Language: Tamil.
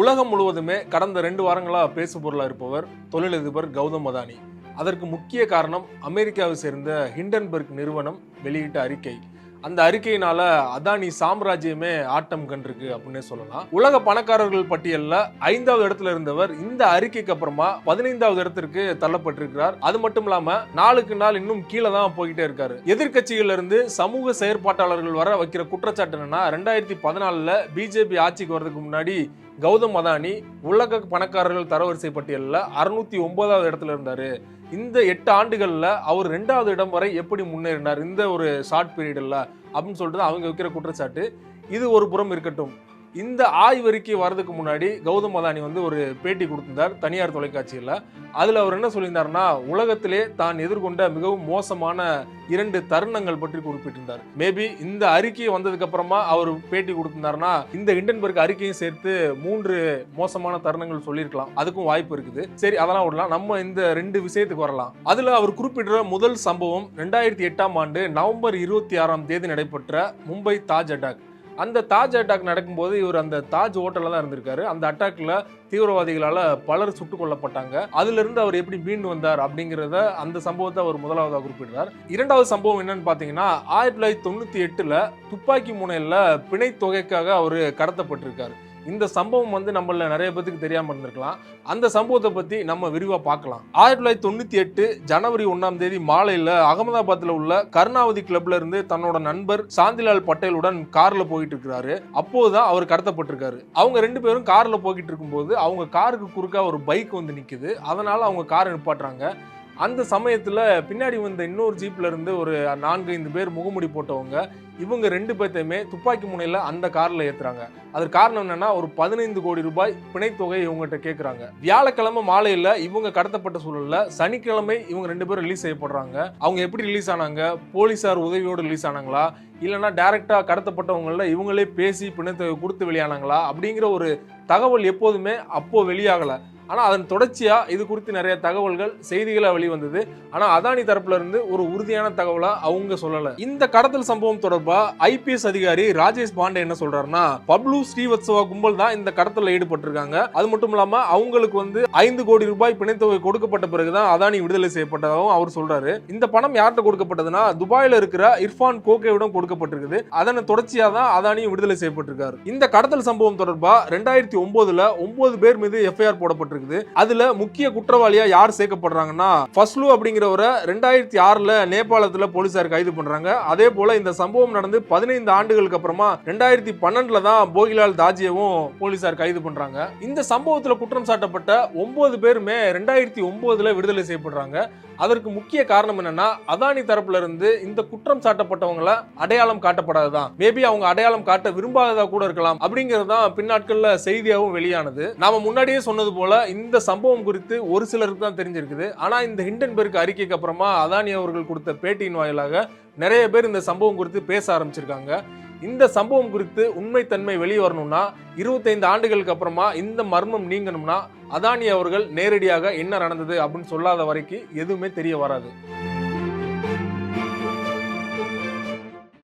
உலகம் முழுவதுமே கடந்த ரெண்டு வாரங்களாக பேசு பொருளாக இருப்பவர் தொழிலதிபர் கௌதம் அதானி. அதற்கு முக்கிய காரணம் அமெரிக்காவை சேர்ந்த ஹிண்டன்பர்க் நிறுவனம் வெளியிட்ட அறிக்கை. அந்த அறிக்கையினால அதானி சாம்ராஜ்யமே ஆட்டம் கண்டிருக்கு அப்படின்னே சொல்லலாம். உலக பணக்காரர்கள் பட்டியலில் ஐந்தாவது இடத்துல இருந்தவர் இந்த அறிக்கைக்கு அப்புறமா பதினைந்தாவது இடத்திற்கு தள்ளப்பட்டிருக்கிறார். அது மட்டும் இல்லாம நாளுக்கு நாள் இன்னும் கீழே தான் போய்கிட்டே இருக்காரு. எதிர்க்கட்சிகள்ல இருந்து சமூக செயற்பாட்டாளர்கள் வர வைக்கிற குற்றச்சாட்டு என்னன்னா ரெண்டாயிரத்தி பதினாலுல பிஜேபி ஆட்சிக்கு வர்றதுக்கு முன்னாடி கௌதம் அதானி உலக பணக்காரர்கள் தரவரிசை பட்டியலில் அறுநூத்தி ஒன்பதாவது இடத்துல இருந்தார். இந்த எட்டு ஆண்டுகளில் அவர் ரெண்டாவது இடம் வரை எப்படி முன்னேறினார்? இந்த ஒரு ஷார்ட் பீரியடில் அப்படின்னு சொல்லிட்டு அவங்க வைக்கிற குற்றச்சாட்டு. இது ஒரு புறம் இருக்கட்டும். இந்த ஆய்வறிக்கை வரதுக்கு முன்னாடி கௌதம் அதானி வந்து ஒரு பேட்டி கொடுத்திருந்தார் தனியார் தொலைக்காட்சியில். அதில் அவர் என்ன சொல்லியிருந்தாருன்னா உலகத்திலே தான் எதிர்கொண்ட மிகவும் மோசமான இரண்டு தருணங்கள் பற்றி குறிப்பிட்டிருந்தார். மேபி இந்த அறிக்கை வந்ததுக்கு அப்புறமா அவர் பேட்டி கொடுத்திருந்தார்னா இந்த ஹிண்டன்பர்க் அறிக்கையும் சேர்த்து மூன்று மோசமான தருணங்கள் சொல்லியிருக்கலாம். அதுக்கும் வாய்ப்பு இருக்குது. சரி அதெல்லாம் விடலாம். நம்ம இந்த ரெண்டு விஷயத்துக்கு வரலாம். அதில் அவர் குறிப்பிடுற முதல் சம்பவம் ரெண்டாயிரத்தி எட்டாம் ஆண்டு நவம்பர் இருபத்தி ஆறாம் தேதி நடைபெற்ற மும்பை தாஜ் அட்டாக். அந்த தாஜ் அட்டாக் நடக்கும்போது இவர் அந்த தாஜ் ஹோட்டலில் தான் இருந்திருக்காரு. அந்த அட்டாக்ல தீவிரவாதிகளால் பலர் சுட்டுக் கொல்லப்பட்டாங்க. அதிலிருந்து அவர் எப்படி மீண்டு வந்தார் அப்படிங்கிறத அந்த சம்பவத்தை அவர் முதலாவதாக குறிப்பிடுறார். இரண்டாவது சம்பவம் என்னன்னு பார்த்தீங்கன்னா ஆயிரத்தி தொள்ளாயிரத்தி தொண்ணூற்றி எட்டில் துப்பாக்கி முனையில் பிணை தொகைக்காக அவர் கடத்தப்பட்டிருக்காரு. இந்த சம்பவம் வந்து நம்மள நிறைய பேத்துக்கு தெரியாம இருந்திருக்கலாம். அந்த சம்பவத்தை பத்தி நம்ம விரிவா பார்க்கலாம். ஆயிரத்தி தொள்ளாயிரத்தி தொண்ணூற்றி எட்டு ஜனவரி ஒன்றாம் தேதி மாலையில் அகமதாபாத்தில் உள்ள கருணாவதி கிளப்ல இருந்து தன்னோட நண்பர் சாந்திலால் பட்டேலுடன் கார்ல போயிட்டு இருக்கிறாரு. அப்போதுதான் அவர் கடத்தப்பட்டிருக்காரு. அவங்க ரெண்டு பேரும் கார்ல போய்கிட்டு இருக்கும்போது அவங்க காருக்கு குறுக்க ஒரு பைக் வந்து நிற்குது அதனால அவங்க காரை நிப்பாட்டுறாங்க. அந்த சமயத்தில் பின்னாடி வந்த இன்னொரு ஜீப்பில் இருந்து ஒரு நான்கு ஐந்து பேர் முகமுடி போட்டவங்க இவங்க ரெண்டு பேர்த்தையுமே துப்பாக்கி முனையில் அந்த காரில் ஏற்றுறாங்க அதற்கு காரணம் என்னென்னா ஒரு பதினைந்து கோடி ரூபாய் பிணைத்தொகை இவங்ககிட்ட கேட்குறாங்க வியாழக்கிழமை மாலையில் இவங்க கடத்தப்பட்ட சூழலில் சனிக்கிழமை இவங்க ரெண்டு பேரும் ரிலீஸ் செய்யப்படுறாங்க. அவங்க எப்படி ரிலீஸ் ஆனாங்க? போலீஸார் உதவியோடு ரிலீஸ் ஆனாங்களா? இல்லைன்னா டேரெக்டாக கடத்தப்பட்டவங்கள இவங்களே பேசி பிணைத்தொகை கொடுத்து வெளியானாங்களா? அப்படிங்கிற ஒரு தகவல் எப்போதுமே அப்போது வெளியாகலை. ஆனால் அதன் தொடர்ச்சியாக இது குறித்து நிறைய தகவல்கள் செய்திகளாக வெளிவந்தது. ஆனால் அதானி தரப்புல இருந்து ஒரு உறுதியான தகவலை அவங்க சொல்லலை. இந்த கடத்தல் சம்பவம் தொடர்பாக ஐபிஎஸ் அதிகாரி ராஜேஷ் பாண்டே என்ன சொல்றாருன்னா பப்ளு ஸ்ரீவத்சவா கும்பல் தான் இந்த கடத்தலில் ஈடுபட்டிருக்காங்க. அது மட்டும் இல்லாமல் அவங்களுக்கு வந்து ஐந்து கோடி ரூபாய் பிணைத்தொகை கொடுக்கப்பட்ட பிறகுதான் அதானி விடுதலை செய்யப்பட்டதாகவும் அவர் சொல்றாரு. இந்த பணம் யார்கிட்ட கொடுக்கப்பட்டதுன்னா துபாயில் இருக்கிற இர்ஃபான் கோகேவிடம் கொடுக்கப்பட்டிருக்குது. அதனை தொடர்ச்சியாக தான் அதானியும் விடுதலை செய்யப்பட்டிருக்காரு. இந்த கடத்தல் சம்பவம் தொடர்பாக ரெண்டாயிரத்தி ஒன்பதுல ஒன்பது பேர் மீது எஃப்ஐஆர் போடப்பட்டிருக்கு. இருக்குது. அதுல முக்கிய குற்றவாளியா யார் சேர்க்கப்படுறாங்கன்னா ஃபஸ்லு அப்படிங்கிறவரை ரெண்டாயிரத்தி ஆறுல நேபாளத்துல போலீசார் கைது பண்றாங்க. அதே போல இந்த சம்பவம் நடந்து பதினைந்து ஆண்டுகளுக்கு அப்புறமா ரெண்டாயிரத்தி பன்னெண்டுல தான் போகிலால் தாஜியவும் போலீசார் கைது பண்றாங்க. இந்த சம்பவத்துல குற்றம் சாட்டப்பட்ட ஒன்பது பேருமே ரெண்டாயிரத்தி ஒன்பதுல விடுதலை செய்யப்படுறாங்க. அதற்கு முக்கிய காரணம் என்னன்னா அதானி தரப்புல இருந்து இந்த குற்றம் சாட்டப்பட்டவங்கள அடையாளம் காட்டப்படாததான். மேபி அவங்க அடையாளம் காட்ட விரும்பாததா கூட இருக்கலாம். அப்படிங்கிறது தான் பின்னாட்கள்ல செய்தியாகவும் வெளியானது. நாம முன்னாடியே சொன்னது போல இந்த சம்பவம் குறித்து ஒரு சிலருக்கு தான் தெரிஞ்சிருக்குது. ஆனால் இந்த ஹிண்டன்பெர்க் அறிக்கைக்கு அப்புறமா அதானி அவர்கள் கொடுத்த பேட்டியின் வாயிலாக நிறைய பேர் இந்த சம்பவம் குறித்து பேச ஆரம்பிச்சிருக்காங்க. இந்த சம்பவம் குறித்து உண்மைத்தன்மை வெளியே வரணும்னா இருபத்தைந்து ஆண்டுகளுக்கு அப்புறமா இந்த மர்மம் நீங்கணும்னா அதானி அவர்கள் நேரடியாக என்ன நடந்தது அப்படின்னு சொல்லாத வரைக்கும் எதுவுமே தெரிய வராது.